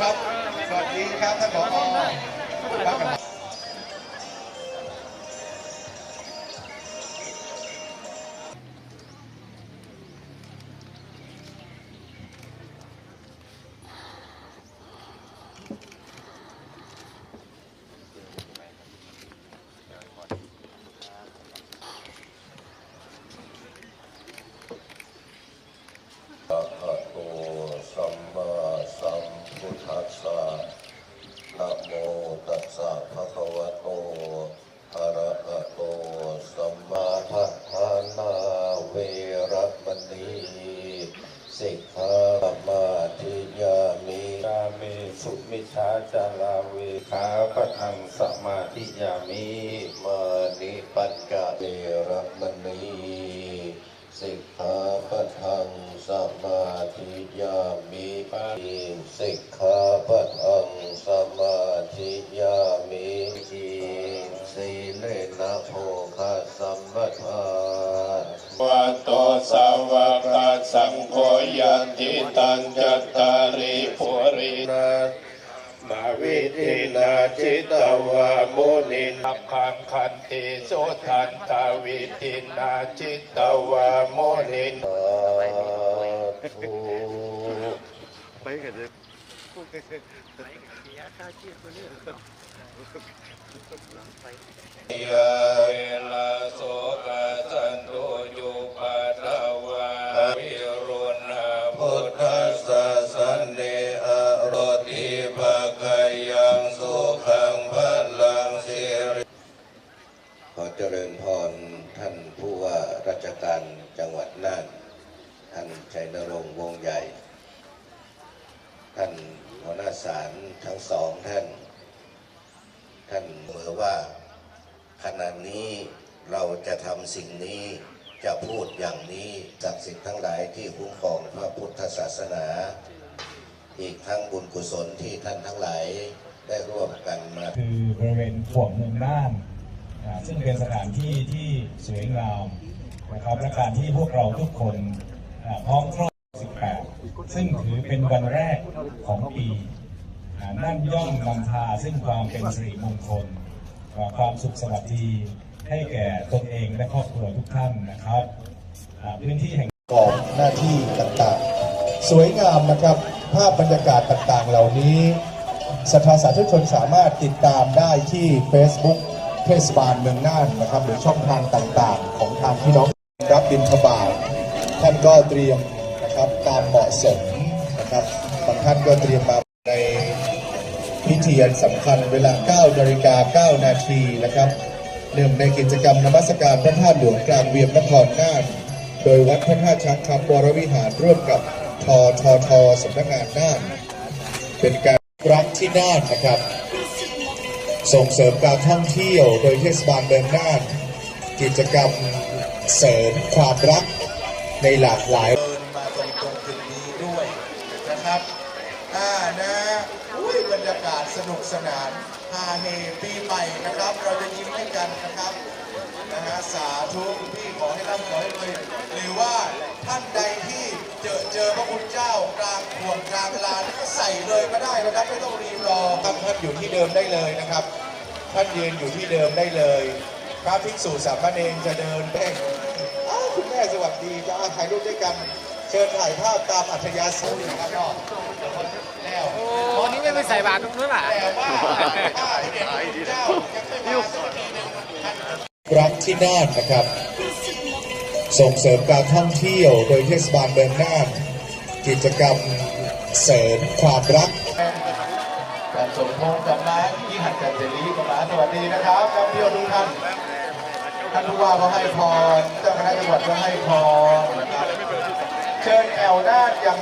ครับ สวัสดีครับท่านผอะภะคะวะโตอะระหะโตสัมมาทัฏฐานาเวระมณีสิกขาปมาธิยามิกาเมสุมิชฌาจาราเวขาปะทังสมาธิยามิมานิปัญจเวระมณีสิกขาปะทังสมาธิยามิปาทิสิกขาปะ สาวกสังโฆยันติตันจัตตาริปุรินามาวิทินาจิตวามุนินับขังคันติโสทันตาวิทินาจิตวามุนินธุยไปกันเลยยาเวลาโสกสันตุยุปัตวา วิรุณาพุทธสสะสันเนอรติภกยังสุขังพลังสิริขอเจริญพรท่านผู้ว่าราชการจังหวัดน่าน ท่านชัยนรงค์วงใหญ่ ท่านหัวหน้าศาลทั้งสองท่าน ท่านเมื่อว่าขณะนี้เราจะทำสิ่งนี้ จะพูดอย่างนี้ศักสิทธิ์ทั้งหลายที่คุ้มครองพระพุทธศาสนา อีกทั้งบุญกุศลที่ท่านทั้งหลายได้ร่วมกันมา คือบริเวณขวงเมืองน่านซึ่งเป็นสถานที่ที่สวยงามนะครับและการที่พวกเราทุกคนพร้อมครอบ18 ซึ่งถือเป็นวันแรกของปีนั่นย่อมนำพาซึ่งความเป็นสิริมงคล ความสุขสวัสดี ให้แก่ตนเองและครอบครัวทุกท่านนะครับพื้นที่แห่งกอบหน้าที่ต่างๆ สวยงามนะครับภาพบรรยากาศต่างๆ เหล่านี้สถาสาธุชนสามารถติดตามได้ที่ Facebook เทศบาลเมืองน่านนะครับ หรือช่องทางต่างๆ ของทางพี่น้องรับบินทบาทท่านก็เตรียมนะครับตามเหมาะสมนะครับบางท่านก็เตรียมมาในพิธีอันสำคัญเวลา 9 นาฬิกา 9 นาทีนะครับ หนึ่งในกิจกรรมนมัสการพระธาตุหลวงกลางเวียงนครน่านโดยวัดพระธาตุช้างคำวรวิหารร่วมกับทททสำนักงานน่านเป็นการรักที่น่านนะครับ ส่งเสริมการท่องเที่ยวโดยเทศบาลเมืองน่าน กิจกรรมเสริมความรักในหลากหลาย อ่านะอุ้ยบรรยากาศสนุกสนานฮาเฮปีใหม่นะครับ เราจะยิ้มให้กันนะครับนะฮะสาธุพี่ขอให้ร่ำขอให้รวยหรือว่าท่านใดที่เจอเจอพระคุณเจ้ากลางห่วงกลางลานก็ใส่เลยก็ได้นะครับไม่ต้องรีรอครับท่านอยู่ที่เดิมได้เลยนะครับ ท่านยืนอยู่ที่เดิมได้เลยพระภิกษุสามเณรจะเดินเพ่งอ้าคุณแม่สวัสดีจะอะถ่ายรูปด้วยกัน เชิญถ่ายภาพตามอัธยาศัยนะครับก็แล้ววันนี้ไม่ไปใส่บาตรตรงนู้นล่ะแต่ว่าถ้าที่เด็กพระคุณเจ้ายังไม่มาสักทีหนึงท่านรักที่น่านนะครับ ส่งเสริมการท่องเที่ยวโดยเทศบาลเมืองน่าน กิจกรรมเสริมความรักการสมพงษ์กับมาที่หัดจันเจรีกับมาสวัสดีนะครับนักเที่ยวทุกท่านท่านผู้ว่าก็ให้พรเจ้าคณะจังหวัดก็ให้พรนะครับ เชิญแอวนาดอย่าง